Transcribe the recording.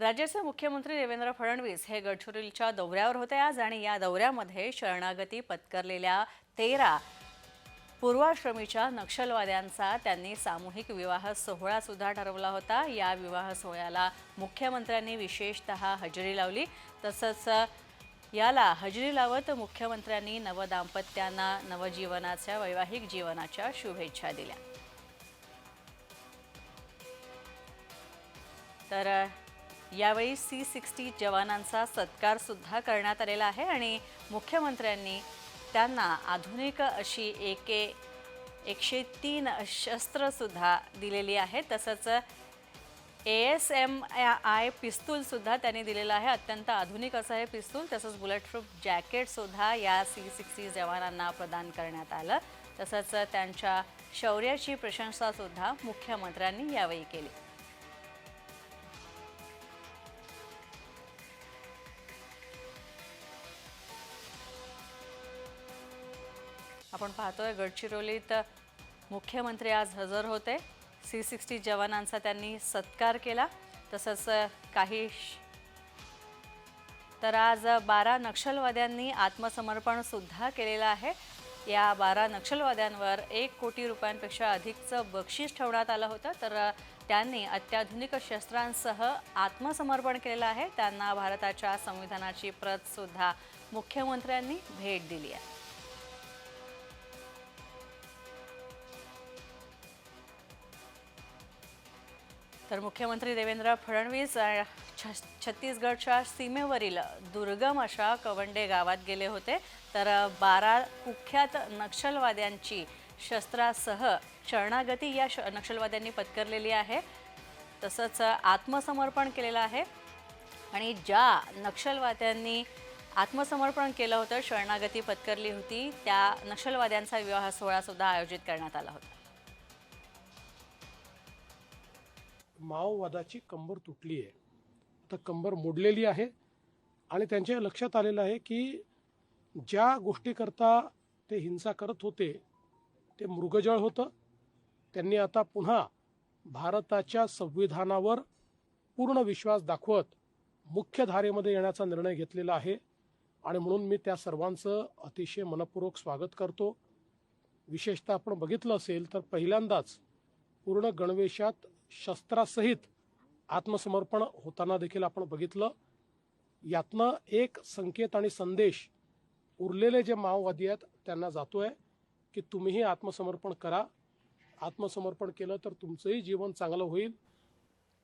राज्याचे मुख्यमंत्री देवेंद्र फडणवीस हे गडचिरोलीच्या दौऱ्यावर होते आज आणि या दौऱ्यामध्ये शरणागती पत्करलेल्या तेरा पूर्वाश्रमीच्या नक्षलवाद्यांचा त्यांनी सामूहिक विवाह सोहळा सुद्धा ठरवला होता. या विवाह सोहळ्याला मुख्यमंत्र्यांनी विशेषतः हजेरी लावली. तसंच याला हजेरी लावत मुख्यमंत्र्यांनी नवदाम्पत्यांना नवजीवनाच्या वैवाहिक जीवनाच्या शुभेच्छा दिल्या. तर यावेळी सी सिक्स्टी जवानांचा सत्कार सुद्धा करण्यात आलेला आहे आणि मुख्यमंत्र्यांनी त्यांना आधुनिक अशी एके एकशे तीन शस्त्रसुद्धा दिलेली आहेत. तसंच ए एस एम आय पिस्तूलसुद्धा त्यांनी दिलेलं आहे. अत्यंत आधुनिक असं हे पिस्तूल. तसंच बुलेट प्रूफ जॅकेटसुद्धा या सी सिक्स्टी जवानांना प्रदान करण्यात आलं. तसंच त्यांच्या शौर्याची प्रशंसासुद्धा मुख्यमंत्र्यांनी यावेळी केली. आपण पाहतोय गडचिरोलीत मुख्यमंत्री आज हजर होते. सी सिक्स्टी जवानांचा त्यांनी सत्कार केला. तसंच काही श- तर आज बारा नक्षलवाद्यांनी आत्मसमर्पण सुद्धा केलेलं आहे. या बारा नक्षलवाद्यांवर एक कोटी रुपयांपेक्षा अधिकचं बक्षीस ठेवण्यात आलं होतं. तर त्यांनी अत्याधुनिक शस्त्रांसह आत्मसमर्पण केलेलं आहे. त्यांना भारताच्या संविधानाची प्रतसुद्धा मुख्यमंत्र्यांनी भेट दिली आहे. तर मुख्यमंत्री देवेंद्र फडणवीस छ- छत्तीसगडच्या सीमेवरील दुर्गम अशा कवंडे गावात गेले होते. तर बारा कुख्यात नक्षलवाद्यांची शस्त्रासह शरणागती या श नक्षलवाद्यांनी पत्करलेली आहे. तसंच आत्मसमर्पण केलेलं आहे. आणि ज्या नक्षलवाद्यांनी आत्मसमर्पण केलं होतं शरणागती पत्करली होती त्या नक्षलवाद्यांचा विवाह सोहळासुद्धा आयोजित करण्यात आला होता. माओवादाची कंबर तुटली आहे. आता कंबर मोडलेली आहे आणि त्यांच्या लक्षात आलेलं आहे की ज्या गोष्टीकरता ते हिंसा करत होते ते मृगजळ होतं. त्यांनी आता पुन्हा भारताच्या संविधानावर पूर्ण विश्वास दाखवत मुख्य धारेमध्ये येण्याचा निर्णय घेतलेला आहे आणि म्हणून मी त्या सर्वांचं अतिशय मनपूर्वक स्वागत करतो. विशेषतः आपण बघितलं असेल तर पहिल्यांदाच पूर्ण गणवेशात शस्त्रासहित आत्मसमर्पण होताना देखील आपण बघितलं. यातनं एक संकेत आणि संदेश उरलेले जे माओवादी आहेत त्यांना जातोय की तुम्हीही आत्मसमर्पण करा. आत्मसमर्पण केलं तर तुमचंही जीवन चांगलं होईल.